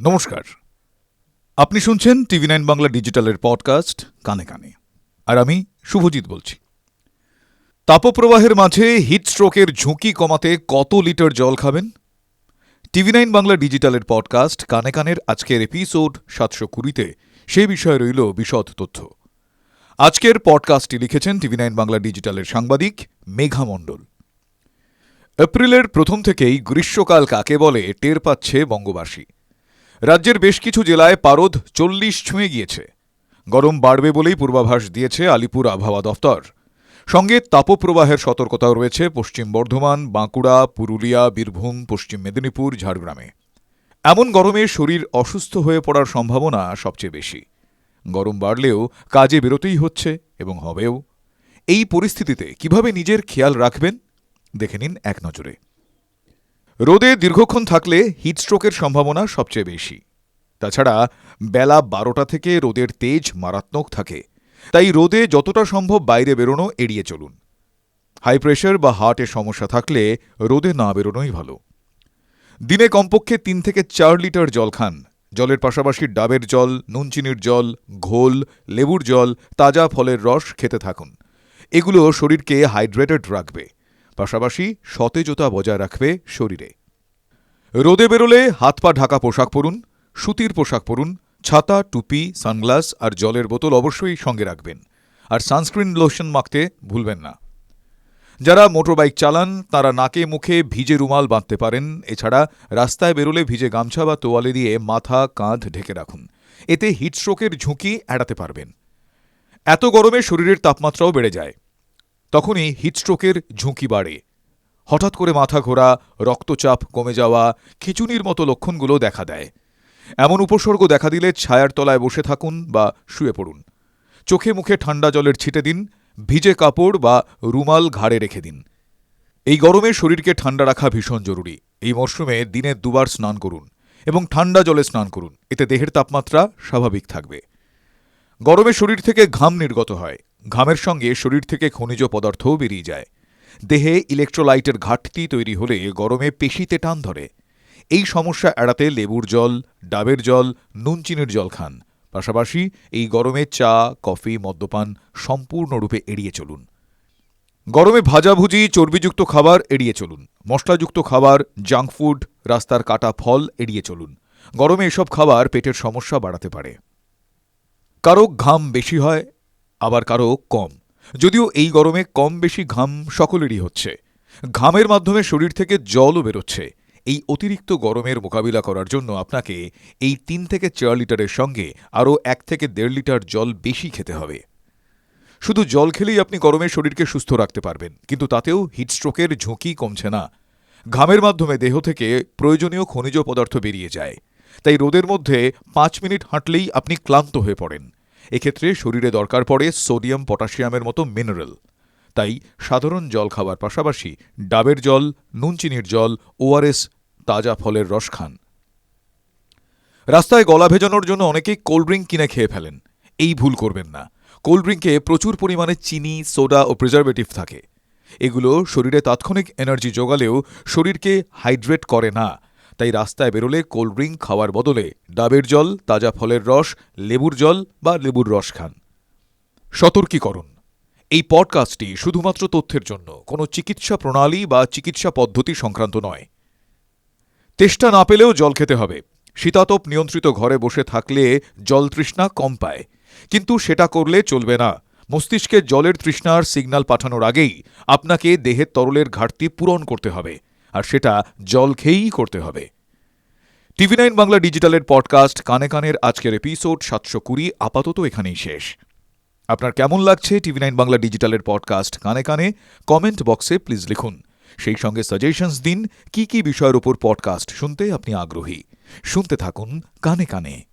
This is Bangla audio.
নমস্কার। আপনি শুনছেন টিভি নাইন বাংলা ডিজিটালের পডকাস্ট কানে কানে। আর আমি শুভজিৎ বলছি। তাপপ্রবাহের মাঝে হিট স্ট্রোকের ঝুঁকি কমাতে কত লিটার জল খাবেন? টিভি নাইন বাংলা ডিজিটালের পডকাস্ট কানে কানের আজকের এপিসোড সাতশো কুড়িতে সে বিষয়ে রইল বিশদ তথ্য। আজকের পডকাস্টটি লিখেছেন টিভি নাইন বাংলা ডিজিটালের সাংবাদিক মেঘা মণ্ডল। এপ্রিলের প্রথম থেকেই গ্রীষ্মকাল কাকে বলে টের পাচ্ছে বঙ্গবাসী। রাজ্যের বেশ কিছু জেলায় পারদ চল্লিশ ছুঁয়ে গিয়েছে। গরম বাড়বে বলেই পূর্বাভাস দিয়েছে আলিপুর আবহাওয়া দফতর। সঙ্গে তাপপ্রবাহের সতর্কতাও রয়েছে পশ্চিম বর্ধমান, বাঁকুড়া, পুরুলিয়া, বীরভূম, পশ্চিম মেদিনীপুর, ঝাড়গ্রামে। এমন গরমে শরীর অসুস্থ হয়ে পড়ার সম্ভাবনা সবচেয়ে বেশি। গরম বাড়লেও কাজে বেরোতেই হচ্ছে এবং হবেও। এই পরিস্থিতিতে কীভাবে নিজের খেয়াল রাখবেন? দেখে নিন এক নজরে। রোদে দীর্ঘক্ষণ থাকলে হিটস্ট্রোকের সম্ভাবনা সবচেয়ে বেশি। তাছাড়া বেলা বারোটা থেকে রোদের তেজ মারাত্মক থাকে। তাই রোদে যতটা সম্ভব বাইরে বেরোনো এড়িয়ে চলুন। হাই প্রেশার বা হার্টের সমস্যা থাকলে রোদে না বেরোনোই ভালো। দিনে কমপক্ষে তিন থেকে চার লিটার জল খান। জলের পাশাপাশি ডাবের জল, নুনচিনির জল, ঘোল, লেবুর জল, তাজা ফলের রস খেতে থাকুন। এগুলো শরীরকে হাইড্রেটেড রাখবে। পাশাপাশি সতেজতা বজায় রাখবে শরীরে। রোদে বেরোলে হাত পা ঢাকা পোশাক পরুন, সুতির পোশাক পরুন, ছাতা, টুপি, সানগ্লাস আর জলের বোতল অবশ্যই সঙ্গে রাখবেন। আর সানস্ক্রিন লোশন মাখতে ভুলবেন না। যারা মোটরবাইক চালান, তারা নাকে মুখে ভিজে রুমাল বাঁধতে পারেন। এছাড়া রাস্তায় বেরোলে ভিজে গামছা বা তোয়ালে দিয়ে মাথা, কাঁধ ঢেকে রাখুন। এতে হিটস্ট্রোকের ঝুঁকি এড়াতে পারবেন। এত গরমে শরীরের তাপমাত্রাও বেড়ে যায়। তখনই হিটস্ট্রোকের ঝুঁকি বাড়ে। হঠাৎ করে মাথা ঘোরা, রক্তচাপ কমে যাওয়া খিচুনির মতো লক্ষণগুলো দেখা দেয়। এমন উপসর্গ দেখা দিলে ছায়ার তলায় বসে থাকুন বা শুয়ে পড়ুন। চোখে মুখে ঠান্ডা জলের ছিটে দিন, ভিজে কাপড় বা রুমাল ঘাড়ে রেখে দিন। এই গরমে শরীরকে ঠান্ডা রাখা ভীষণ জরুরি। এই মরশুমে দিনে দুবার স্নান করুন এবং ঠান্ডা জলে স্নান করুন। এতে দেহের তাপমাত্রা স্বাভাবিক থাকবে। গরমে শরীর থেকে ঘাম নির্গত হয়। ঘামের সঙ্গে শরীর থেকে খনিজ পদার্থও বেরিয়ে যায়। দেহে ইলেকট্রোলাইটের ঘাটতি তৈরি হলে গরমে পেশিতে টান ধরে। এই সমস্যা এড়াতে লেবুর জল, ডাবের জল নুন চিনির জল খান। পাশাপাশি এই গরমে চা, কফি, মদ্যপান সম্পূর্ণরূপে এড়িয়ে চলুন। গরমে ভাজাভুজি, চর্বিযুক্ত খাবার এড়িয়ে চলুন। মশলাযুক্ত খাবার, জাঙ্ক ফুড, রাস্তার কাটা ফল এড়িয়ে চলুন। গরমে এসব খাবার পেটের সমস্যা বাড়াতে পারে। কারও ঘাম বেশি হয়, আবার কারও কম। যদিও এই গরমে কম বেশি ঘাম সকলেরই হচ্ছে। ঘামের মাধ্যমে শরীর থেকে জলও বেরোচ্ছে। এই অতিরিক্ত গরমের মোকাবিলা করার জন্য আপনাকে এই তিন থেকে চার লিটারের সঙ্গে আরও এক থেকে দেড় লিটার জল বেশি খেতে হবে। শুধু জল খেলেই আপনি গরমে শরীরকে সুস্থ রাখতে পারবেন, কিন্তু তাতেও হিটস্ট্রোকের ঝুঁকি কমছে না। ঘামের মাধ্যমে দেহ থেকে প্রয়োজনীয় খনিজ পদার্থ বেরিয়ে যায়। তাই রোদের মধ্যে পাঁচ মিনিট হাঁটলেই আপনি ক্লান্ত হয়ে পড়েন। এক্ষেত্রে শরীরে দরকার পড়ে সোডিয়াম, পটাশিয়ামের মতো মিনারেল। তাই সাধারণ জল খাওয়ার পাশাপাশি ডাবের জল নুনচিনির জল, ওআরএস, তাজা ফলের রস খান। রাস্তায় গলা ভেজানোর জন্য অনেকেই কোল্ড ড্রিঙ্ক কিনে খেয়ে ফেলেন। এই ভুল করবেন না। কোল্ড ড্রিঙ্কে প্রচুর পরিমাণে চিনি, সোডা ও প্রিজারভেটিভ থাকে। এগুলো শরীরে তাৎক্ষণিক এনার্জি যোগালেও শরীরকে হাইড্রেট করে না। তাই রাস্তায় বেরোলে কোল্ড ড্রিঙ্ক খাওয়ার বদলে ডাবের জল, তাজা ফলের রস, লেবুর জল বা লেবুর রস খান। সতর্কীকরণ। এই পডকাস্টটি শুধুমাত্র তথ্যের জন্য, কোনো চিকিৎসা প্রণালী বা চিকিৎসা পদ্ধতি সংক্রান্ত নয়। তেষ্টা না পেলেও জল খেতে হবে। শীতাতপ নিয়ন্ত্রিত ঘরে বসে থাকলে জল তৃষ্ণা কম পায়। কিন্তু সেটা করলে চলবে না। মস্তিষ্কে জলের তৃষ্ণার সিগন্যাল পাঠানোর আগেই আপনাকে দেহের তরলের ঘাটতি পূরণ করতে হবে। আর সেটা জল খেয়েই করতে হবে। টিভি নাইন বাংলা ডিজিটালের পডকাস্ট কানে কানের আজকের এপিসোড সাতশো কুড়ি আপাতত এখানেই শেষ। আপনার কেমন লাগছে টিভি নাইন বাংলা ডিজিটালের পডকাস্ট কানে কানে? কমেন্ট বক্সে প্লিজ লিখুন। সেই সঙ্গে সাজেশনস দিন, কি কি বিষয়ের উপর পডকাস্ট শুনতে আপনি আগ্রহী। শুনতে থাকুন কানে কানে।